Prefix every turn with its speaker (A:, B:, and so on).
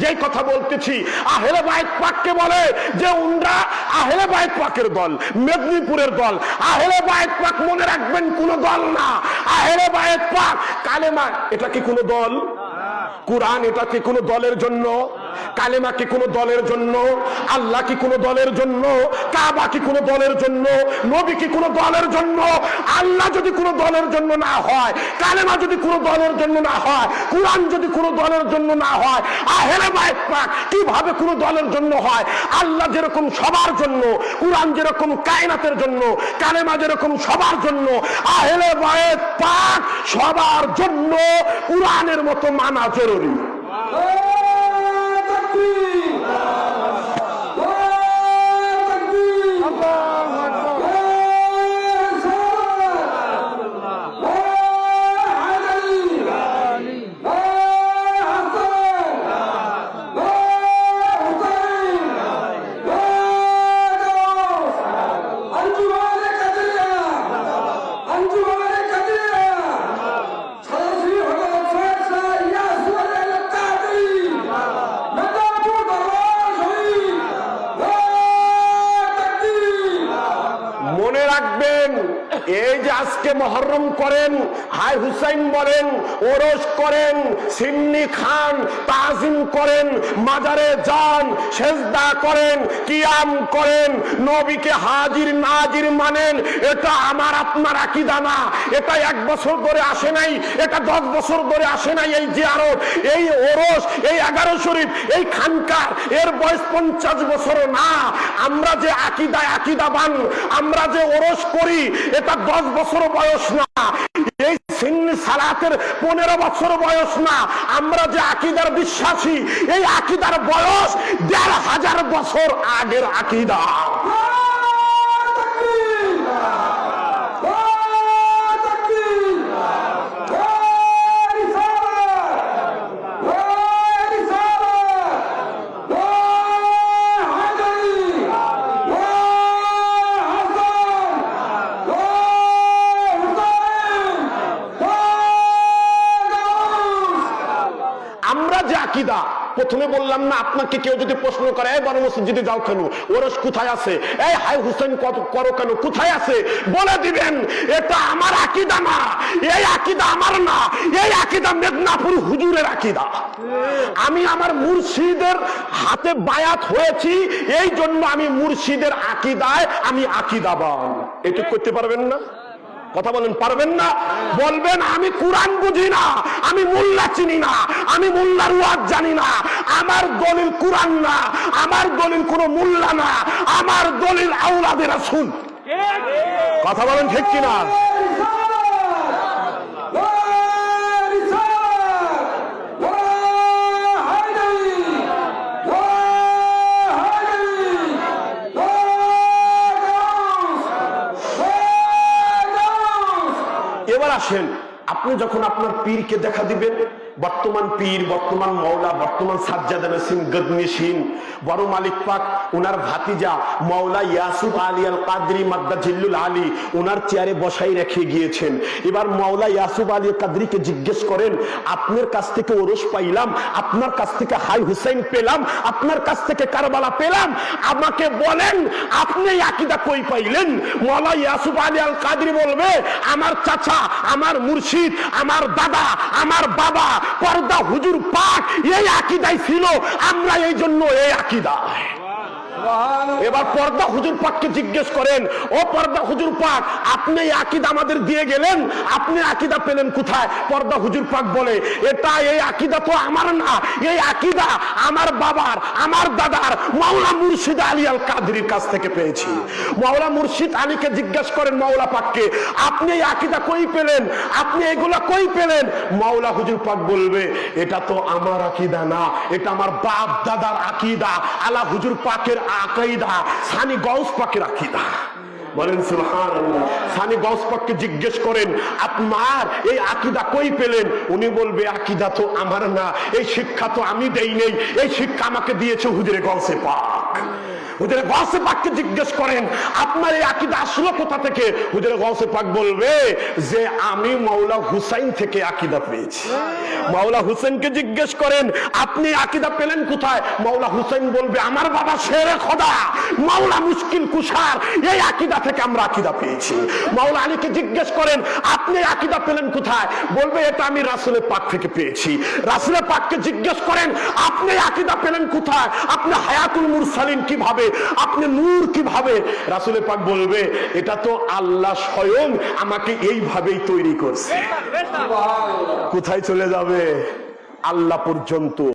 A: যেই কথা বলতেছি, আহেলে বাইক পাককে বলে যে উন্ডা আহেলে বাইক পাকের দল, মেদিনীপুরের দল। আহেলে বাইক পাক মনে রাখবেন কোন দল না। আহেলে বাইক পাক কালেমা, এটা কি কোনো দল? কোরআন এটা কি কোনো দলের জন্য? কালেমা কি কোনো দলের জন্য? আল্লাহ কি কোনো দলের জন্য? কাবা কি কোনো দলের জন্য? নবী কি কোনো দলের জন্য? আল্লাহ যদি কোনো দলের জন্য না হয়, কালেমা যদি কোনো দলের জন্য না হয়, কোরআন যদি কোনো দলের জন্য না হয় আহেরে বাইত পাক কীভাবে কোনো দলের জন্য হয়? আল্লাহ যেরকম সবার জন্য, কোরআন যেরকম কায়নাতের জন্য, কালেমা যেরকম সবার জন্য, আহেলে বয়েদ পাক সবার জন্য কোরআনের মতো মানা জরুরি মনে রাখবেন এই যে আজকে মহরম করেন হাই হুসাইন বলেন, ওরস করেন, সিন্নি খান, তাজিম করেন, মাজারে যান, সেজদা করেন, কিয়াম করেন, নবীকে হাজির নাজির মানেন, এটা আমার আপনার আকিদা না। এটা এক বছর ধরে আসে নাই, এটা দশ বছর ধরে আসে নাই এই যে জিয়ারত, এই ওরস, এই এগারো শরীফ, এই খানকার, এর বয়স পঞ্চাশ বছর না। আমরা যে আকিদায় আকিদাবান, আমরা যে ওরস করি, এটা দশ বছর বয়স না। এই সিন্নি সালাতের পনেরো বছর বয়স না। আমরা যে আকিদার বিশ্বাসী, এই আকিদার বয়স দেড় হাজার বছর আগের আকিদা আমরা যে আকিদা। প্রথমে বললাম, না, আপনাকে কেউ যদি প্রশ্ন করে এই বড় মসজিদে যাও কেন? ওরস কোথায় আছে? এই হাই হুসেন করো কেন? কোথায় আছে? বলে দিবেন, এটা আমার আকিদা না, এই আকিদা আমার না, এই আকিদা মেদিনীপুর হুজুরের আকিদা। আমি আমার মুর্শিদের হাতে বায়াত হয়েছি, এই জন্য আমি মুর্শিদের আকিদায় আমি আকিদাবান। এটুক করতে পারবেন না? কথা বলেন পারবেন না? বলবেন আমি কোরআন বুঝি না আমি মোল্লা চিনি না আমি মোল্লার ওয়াজ জানি না আমার দলিল কোরআন না আমার দলিল কোনো মোল্লা না আমার দলিল আউলাদের শুন। কথা বলেন ঠিক কিনা এবার আসেন আপনি যখন আপনার পীরকে দেখা দিবেন বর্তমান পীর, বর্তমান মৌলা বর্তমান সাজ্জাদ সিং গদনিসিন, বড় মালিক পাক ওনার ভাতিজা মৌলা ইয়াসুফ আলী আল কাদরি মাদ্দা জিল্লুল আলী ওনার চেয়ারে বসাই রেখে গিয়েছেন। এবার মৌলা ইয়াসুফ আলী কাদরিকে জিজ্ঞেস করেন, আপনার কাছ থেকে ওরস পাইলাম, আপনার কাছ থেকে হাই হুসাইন পেলাম, আপনার কাছ থেকে কারবালা পেলাম, আমাকে বলেন, আপনি আকিদা কই পাইলেন? মৌলা ইয়াসুফ আলী আল কাদরি বলবে, আমার চাচা, আমার মুর্শিদ, আমার দাদা, আমার বাবা পর্দা হুজুর পাক এই আকিদাই ছিল। আমরা এই জন্য এই আকিদায়। এবার পর্দা হুজুর পাককে জিজ্ঞেস করেন, ও পর্দা হুজুর পাক, আপনি আকিদা আমাদের দিয়ে গেলেন? আপনি আকিদা পেলেন কোথায়? পর্দা হুজুর পাক বলে, এটা এই আকিদা তো আমার না, এই আকিদা আমার বাবার, আমার দাদার, মাওলা মুর্শিদ আলী আল কাদরির কাছ থেকে পেয়েছি। মাওলা মুর্শিদ আলীকে জিজ্ঞেস করেন মাওলা পাককে, আপনি এই আকিদা কই পেলেন? আপনি এগুলা কই পেলেন? মাওলা হুজুর পাক বলবে, এটা তো আমার আকিদা না, এটা আমার বাপ দাদার আকিদা। আলা হুজুর পাকের আকিদা সানি গৌস পাকের বলেন সানি গৌস জিজ্ঞেস করেন, আপনার এই আকিদা কই পেলেন? উনি বলবে, আকিদা তো আমার না, এই শিক্ষা তো আমি দেই নেই। এই শিক্ষা আমাকে দিয়েছে হুজুরে গৌসে পাক। হুজুরে গসে পাককে জিজ্ঞেস করেন, আপনার এই আকিদা আসলো কোথা থেকে? হুজুরে গসে পাক বলবে, যে আমি মাওলা হুসাইন থেকে আকিদা পেয়েছি। মাওলা হুসেনকে জিজ্ঞেস করেন, আপনি আকিদা পেলেন কোথায়? মাওলা বলবে, আমার বাবা শেরে খোদা, মাওলা মুশকিল এই আকিদা থেকে আমরা আকিদা পেয়েছি। মাওলা আলীকে জিজ্ঞেস করেন, আপনি আকিদা পেলেন কোথায়? বলবে, এটা আমি রাসুলের পাক থেকে পেয়েছি। রাসুলের পাককে জিজ্ঞেস করেন, আপনি আকিদা পেলেন কোথায়? আপনি হায়াতুল মুরসালিন কীভাবে আপনি নূর কীভাবে? রাসুলে পাক বলবে এটা তো আল্লাহ স্বয়ং আমাকে এইভাবেই তৈরি করছে। কোথায় চলে যাবে? আল্লাহ পর্যন্ত।